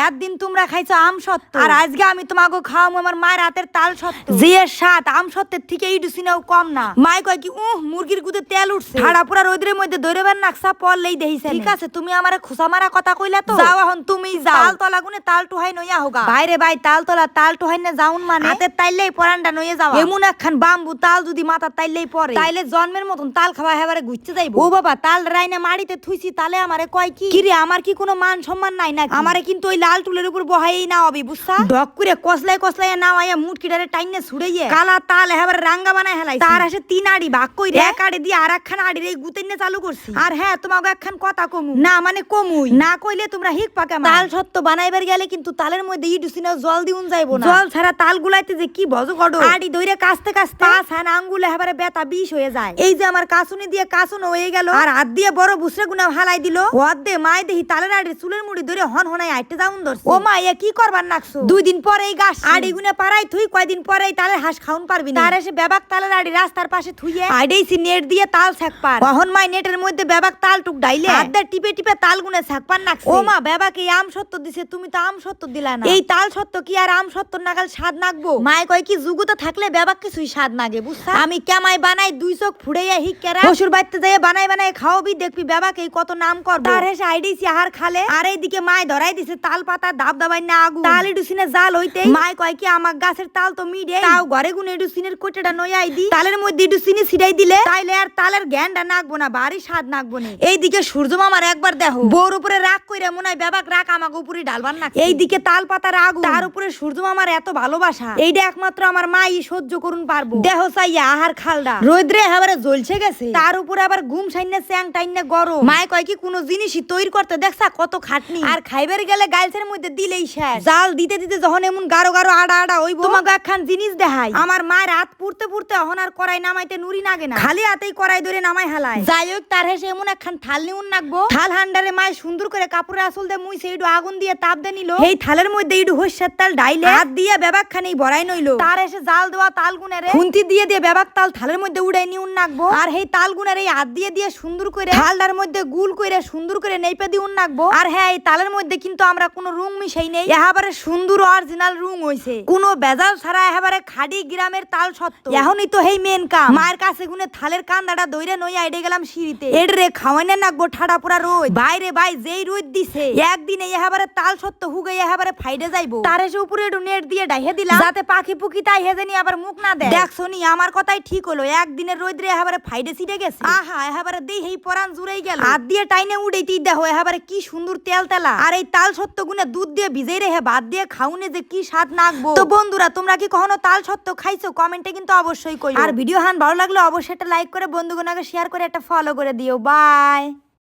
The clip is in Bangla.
একদিন তোমরা খাইছো আম সত্য আর আজকে আমি তোমাকে খাওয়াবো আমার মায়ের হাতের তাল সত্য যে স্বাদ আম সত্যের থেকে এই ডুসিনাও কম না। মাই কয় কি উহ মুরগির গুদে তেল উঠছে। ঠাড়া পুরা রোদের মধ্যে দৈরবেন নাকসা পড়লেই দেহিছে ঠিক আছে তুমি আমারে খোসা মারা কথা কইলা তো। যাও এখন তুমি যাও। তাল তলা গুনে তাল টুহাই নইয়া হোগা। বাইরে ভাই তাল তলা তাল টুহাই না যাউন মানে। হাতের তাইলেই পরানটা নইয়ে যাও এমন একখান বাম্বু তাল যদি মাথা তাইলেই পরে। তাইলে জন্মের মতন তাল খাওয়া হেবারে ঘুরতে যাইবো। ও বাবা তাল রাইনা মাড়িতে থুইছি তালে আমারে কয় কি? কিরে আমার কি কোনো মান সম্মান নাই না আমারে কিন্তু ওই লাল টুলের উপর বহাই না হবি বুঝছা? ডক করে কসলাই কসলাই না আয়া মুটকিটারে টাইনে ছুড়াইয়ে কালা তাল হেবার রাঙ্গা বানায় হেলাই তার আসে তিন আড়ি ভাগ কইরে। এক আড়ি দিয়ে আর একখান আড়ির এই গুতেনে চালু করছি। আর হ্যাঁ তোমাকে একখান কথা কমু। না মানে কমুই। না কইলে তোমরা হিক পাকে তাল সত্য বানাইবার গেলে কিন্তু তালের মধ্যে ই ডুসিনা জল দিউন যাইবো না। জল ছাড়া তাল গুলাইতে যে কি ভজ গড়। আড়ি ধইরে কাস্তে কাস্তে পাঁচ হান আঙ্গুলে হেবারে বেতা বিষ হয়ে যায়। এই যে আমার কাসুনি দিয়ে কাসুন হয়ে গেল। আর হাত দিয়ে বড় বুসরে গুনা হালাই দিল। ওয়াদে মাই দেহি তালের আড়ি চুলের মুড়ি ধরে হন হনাই আইতে যাউন ধরছে? ও মা এ কি করবার নাকছো? দুই দিন পরে এই গাছ। আড়ি গুনে পারাই থুই কয়দিন পরে এই তালের হাঁস খাউন পারবি না। তার এসে বেবাক তালের আড়ি রাস্তার পাশে থুইয়ে আইডেইছি নেট দিয়ে তাল ছ্যাক পার। কখন মাই নেটের মধ্যে বেবাক তাল টুক ডাইলে। দিয়ে টিপে টিপে তাল গুনে ছ্যাক পার নাকছে। ও মা বেবাক এই আম সত্য দিছে তুমি তো আম সত্য দিলা না। এই তাল সত্য কি আর আম সত্য নাগাল স্বাদ নাগবো মায় কয় কি যুগুতে থাকলে বেবাক কিছুই স্বাদ নাগে বুঝছা? আমি কেমাই বানাই দুই চোখ ফুড়াইয়া হিক্কেরা শ্বশুর বাড়িতে যাই বানাই বানাই খাওয়াবি দেখবি বেবাক এই কত নাম করব। তার হেসে আইডিছি আহার খালে। আর এইদিকে মায় ধরাই দিছে তাল পাতা দাব দাবাই না আগু তাল ইডুসিনে জাল হইতে মায় কয় কি আমার গাছের তাল তো মিডে তাও ঘরে গুনে ইডুসিনের কোটেটা নই আই দি। তালের মধ্যে ইডুসিনি ছিড়াই দিলে তাইলে আর তালের জ্ঞানটা নাকবো না বাড়ি স্বাদ নাকবো না। এইদিকে সূর্য মামার একবার দেখো। বোর উপরে রাগ কইরা মনে হয় বেবাক রাগ আমাকে উপরে ডালবার না এইদিকে তাল পাতার আগুন তার উপরে সূর্য মামার এত ভালোবাসা। এইটা একমাত্র আমার মাই সহ্য করুন পারব। দেহ চাইয়া আহার খালডা। রোদ্রে এবারে জ্বলছে গেছে। তার উপরে আবার ঘুম সাইনে চ্যাং টাইনে গরম। মায় কয় কি কোনো জিনিসই তৈরি করতে দেখছা কত খাটনি। আর খাইবার গেলে গাইলসের মধ্যে দিলেই শেষ। জাল দিতে দিতে যখন এমন গারো গারো আড়া আড়া হইব তোমাকে একখান জিনিস দেখাই। আমার মায়ের হাত পুড়তে পুড়তে অহন আর করাই নামাইতে নুরি নাগে না। খালি হাতেই করাই ধরে নামাই হালায়। যাই হোক তার হেসে এমন একখান থাল নিউন নাকবো থাল হান্ডারে মায় সুন্দর করে কাপড়ের আসল দিয়ে মুই সেইটু আগুন দিয়ে তাপ দে নিল। এই থালের মধ্যে এইটু হস্যার তাল ডাইলে হাত দিয়ে বেবাক খানি ভরাই নইলো। তার এসে জাল দেওয়া তাল গুনের। খুন্তি দিয়ে দিয়ে বেবাক তাল থালের মধ্যে উড়াই নিউন নাকবো আর এই তাল গুনের এই হাত দিয়ে দিয়ে সুন্দর করে থালটার মধ্যে গুল করে সুন্দর করে নেইপে দিউন নাকবো আর হ্যাঁ এই তালের মধ্যে কিন্তু আমরা কোনো রুং মিশাই নেই। এহাবারে সুন্দর অরিজিনাল রুং হইছে। কোনো বেজাল ছাড়া এহাবারে খাড়ি গ্রামের তাল সত্য এখনই তো হেই মেন কাম। মায়ের কাছে গুনে থালের কান্দাটা দইরে নই আইডে গেলাম সিঁড়িতে। এড রে খাওয়াইনে নাকবো ঠাডা পুরা রোদ। বাইরে বাই যেই রোদ দিছে। একদিনে এহাবারে তাল সত্য হুগে এহাবারে ফাইডে যাইবো। তার এসে উপরে একটু নেট দিয়ে ডাইহে দিলাম। যাতে পাখি পুকি তাই হেজেনি আবার মুখ না দেয়। দেখ শুনি আমার কথাই ঠিক হলো। একদিনের রোদ্রে এহাবারে ফাইডে ছিটে গেছে। আহা এহাবারে দেই হেই পরান জুড়েই গেল। হাত দিয়ে টাইনে উড়েইতেই দেখো এহাবারে কি সুন্দর তেল তেলা আর এই তাল সত্য গুনে দুধ দিয়ে ভিজাই রেহে বাদ দিয়ে খাওনে যে কি স্বাদ নাকবো? তো বন্ধুরা, তোমরা কি কখনো তাল সত্য খাইছো? কমেন্টে কিন্তু অবশ্যই কই আর ভিডিও হান ভালো লাগলে অবশ্যই একটা লাইক করে বন্ধুগুনাকে শেয়ার করে একটা ফলো করে দিও। বাই